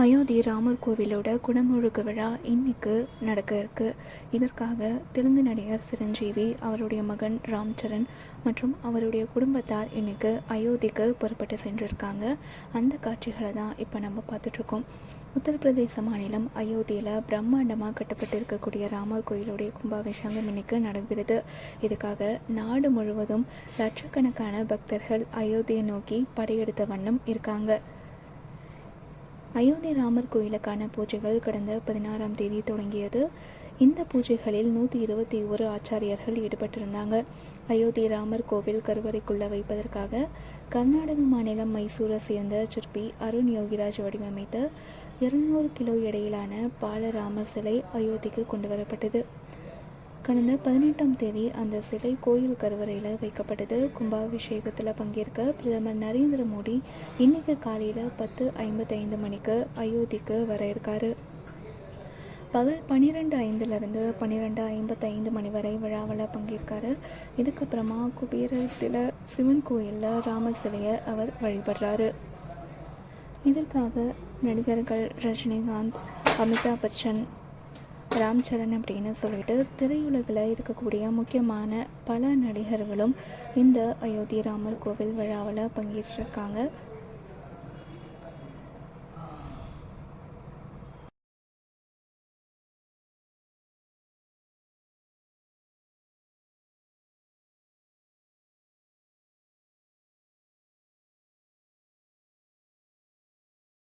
அயோத்தி ராமர் கோவிலோட குணமுழுக்கு விழா இன்னைக்கு நடக்க இருக்கு. இதற்காக தெலுங்கு நடிகர் சிரஞ்சீவி அவருடைய மகன் ராம் சரண் மற்றும் அவருடைய குடும்பத்தார் இன்னைக்கு அயோத்திக்கு புறப்பட்டு சென்றிருக்காங்க. அந்த காட்சிகளை தான் இப்போ நம்ம பார்த்துட்ருக்கோம் உத்தரப்பிரதேச மாநிலம் அயோத்தியில் பிரம்மாண்டமாக கட்டப்பட்டு இருக்கக்கூடிய ராமர் கோயிலுடைய கும்பாபிஷேகம் இன்னைக்கு நடைபெறுது. இதுக்காக நாடு முழுவதும் லட்சக்கணக்கான பக்தர்கள் அயோத்தியை நோக்கி படையெடுத்த வண்ணம் இருக்காங்க. அயோத்தி ராமர் கோயிலுக்கான பூஜைகள் கடந்த பதினாறாம் தேதி தொடங்கியது. இந்த பூஜைகளில் நூற்றி இருபத்தி ஒரு ஆச்சாரியர்கள் ஈடுபட்டிருந்தாங்க. அயோத்தி ராமர் கோவில் கருவறைக்குள்ள வைப்பதற்காக கர்நாடக மாநிலம் மைசூரை சேர்ந்த சிற்பி அருண் யோகிராஜ் வடிவமைத்த இருநூறு கிலோ எடையிலான பாலராமர் சிலை அயோத்திக்கு கொண்டு வரப்பட்டது. கடந்த பதினெட்டாம் தேதி அந்த சிலை கோயில் கருவறையில் வைக்கப்பட்டது. கும்பாபிஷேகத்தில் பங்கேற்க பிரதமர் நரேந்திர மோடி இன்னைக்கு காலையில் பத்து ஐம்பத்தைந்து மணிக்கு அயோத்திக்கு வர இருக்காரு. பகல் பன்னிரெண்டு ஐந்துலேருந்து பன்னிரெண்டு ஐம்பத்தைந்து மணி வரை விழாவில் பங்கேற்காரு. இதுக்கப்புறமா குபேரத்தில் சிவன் கோயிலில் ராமர் சிலையை அவர் வழிபடுறாரு. இதற்காக நடிகர்கள் ரஜினிகாந்த் அமிதாப் பச்சன் ராம் சரண் அப்படின்னு சொல்லிட்டு திரையுலகில் இருக்கக்கூடிய முக்கியமான பல நடிகர்களும் இந்த அயோத்தி ராமர் கோவில் விழாவில் பங்கேற்றிருக்காங்க.